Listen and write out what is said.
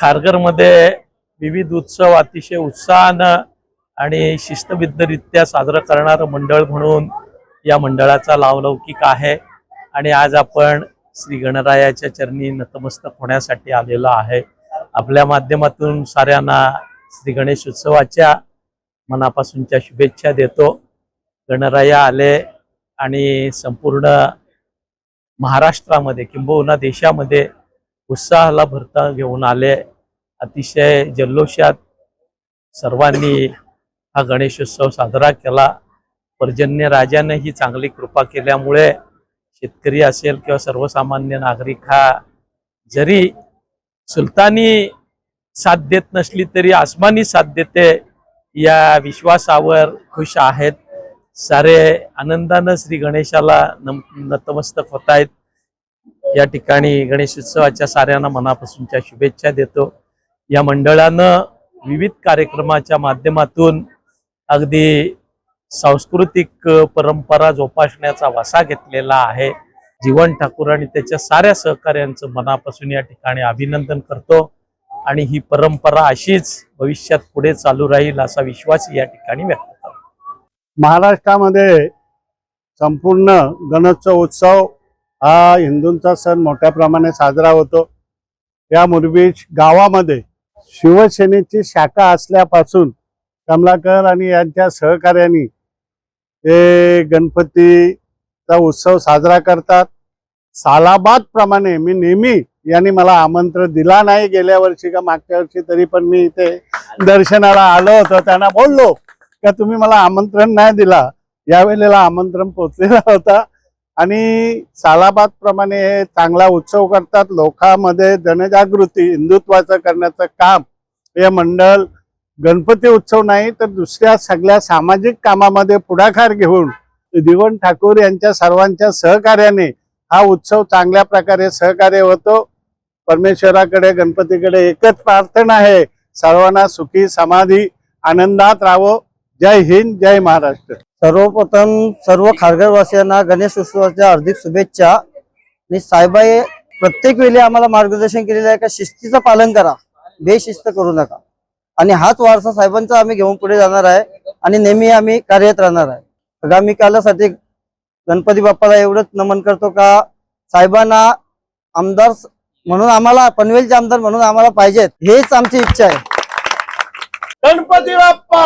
खारघरमध्ये विविध उत्सव अतिशय उत्साहानं आणि शिस्तबद्धरित्या साजरं करणारं मंडळ म्हणून या मंडळाचा लावलौकिक आहे. आणि आज आपण श्री गणरायाच्या चरणी नतमस्तक होण्यासाठी आलेलो आहे. आपल्या माध्यमातून साऱ्यांना श्री गणेश उत्सवाच्या मनापासूनच्या शुभेच्छा देतो. गणराया आले आणि संपूर्ण महाराष्ट्रामध्ये किंबहुना देशामध्ये उत्साहाला भरता घेऊन आले. अतिशय जल्लोषात सर्वांनी हा गणेशोत्सव साजरा केला. पर्जन्य राजाने ही चांगली कृपा केल्यामुळे शेतकरी असेल किंवा सर्वसामान्य नागरिक हा जरी सुलतानी साथ देत नसली तरी आसमानी साथ देते या विश्वासावर खुश आहेत. सारे आनंदानं श्री गणेशाला नम नतमस्तक होत आहेत या ठिकाणी गणेशोत्सवाच्या साऱ्यांना मनापासूनच्या शुभेच्छा देतो. या मंडळानं विविध कार्यक्रमाच्या माध्यमातून अगदी सांस्कृतिक परंपरा जोपासण्याचा वसा घेतलेला आहे. जीवन ठाकूर आणि त्याच्या साऱ्या सहकार्यांचं मनापासून या ठिकाणी अभिनंदन करतो. आणि ही परंपरा अशीच भविष्यात पुढे चालू राहील असा विश्वास या ठिकाणी व्यक्त करतो. महाराष्ट्रामध्ये संपूर्ण गणोत्सव उत्सव हा हिंदूंचा सण मोठ्या प्रमाणे साजरा होतो. या मुरबीच गावामध्ये शिवसेनेची शाखा असल्यापासून कमलाकर आणि यांच्या सहकार्यांनी ते गणपतीचा उत्सव साजरा करतात. सालाबाद प्रमाणे मी नेहमी यांनी मला आमंत्रण दिला नाही. गेल्या वर्षी का मागच्या वर्षी तरी पण मी इथे दर्शनाला आलो होतो. त्यांना बोललो का तुम्ही मला आमंत्रण नाही दिला. यावेळेला आमंत्रण पोचलेला होता. आणि सालाबाद प्रमाणे हे चांगला उत्सव करतात. लोकांमध्ये जनजागृती हिंदुत्वाचं करण्याचं काम हे मंडळ गणपती उत्सव नाही तर दुसऱ्या सगळ्या सामाजिक कामामध्ये पुढाकार घेऊन दिवण ठाकूर यांच्या सर्वांच्या सहकार्याने हा उत्सव चांगल्या प्रकारे सहकार्य होतो. परमेश्वराकडे गणपतीकडे एकच प्रार्थना आहे सर्वांना सुखी समाधी आनंदात राहावं. जय हिंद जय महाराष्ट्र. सर्वप्रथम सर्व खारघरवासियांना गणेश उत्सवाच्या हार्दिक शुभेच्छा. आणि साहेबाई प्रत्येक वेळी आम्हाला मार्गदर्शन केलेलं आहे का? शिस्तीचं पालन करा. बेशिस्त करू नका. आणि हाच वारसा साहेबांचा आम्ही घेऊन पुढे जाणार आहे आणि नेहमी आम्ही कार्यरत राहणार आहे. आगामी कालासाठी गणपती बाप्पाला एवढंच नमन करतो का? साहेबांना आमदार म्हणून आम्हाला पनवेलचे आमदार म्हणून आम्हाला पाहिजेत. हेच आमची इच्छा आहे. गणपती बाप्पा!